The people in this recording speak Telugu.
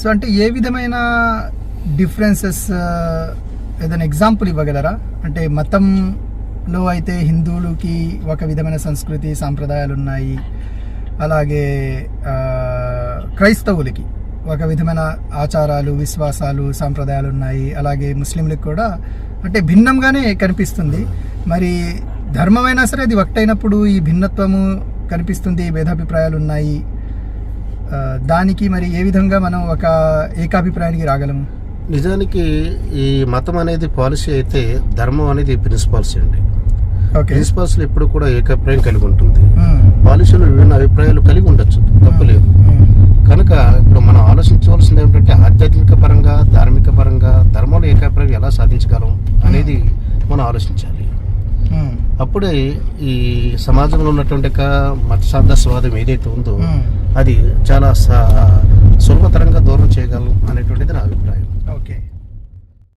సో అంటే ఏ విధమైన డిఫరెన్సెస్ uh, ఏదైనా ఎగ్జాంపుల్ ఇవ్వగలరా? అంటే మతంలో అయితే హిందువులకి ఒక విధమైన సంస్కృతి సాంప్రదాయాలు ఉన్నాయి అలాగే uh, క్రైస్తవులకి ఒక విధమైన ఆచారాలు విశ్వాసాలు సాంప్రదాయాలు ఉన్నాయి అలాగే ముస్లింలకు కూడా అంటే భిన్నంగానే కనిపిస్తుంది. మరి ధర్మమైనా సరే అది ఒకటైనప్పుడు ఈ భిన్నత్వము కనిపిస్తుంది భేదాభిప్రాయాలు ఉన్నాయి దానికి మరి ఏ విధంగా మనం ఒక ఏకాభిప్రాయానికి రాగలము? నిజానికి ఈ మతం అనేది పాలసీ అయితే ధర్మం అనేది ప్రిన్సిపాల్సీ అండి. ప్రిన్సిపాల్స్ ఎప్పుడు కూడా ఏకాభిప్రాయం కలిగి ఉంటుంది. పాలసీలు విభిన్న అభిప్రాయాలు కలిగి ఉండొచ్చు. తప్పులేదు. కనుక ఇప్పుడు మనం ఆలోచించవలసింది ఏమిటంటే ఆధ్యాత్మిక పరంగా ధార్మిక పరంగా ధర్మంలో ఏకాభిప్రాయం ఎలా సాధించగలం అనేది మనం ఆలోచించాలి. అప్పుడే ఈ సమాజంలో ఉన్నటువంటి ఒక మత సాధస్వాదం ఏదైతే ఉందో అది చాలా సులభతరంగా దూరం చేయగలం అనేటువంటి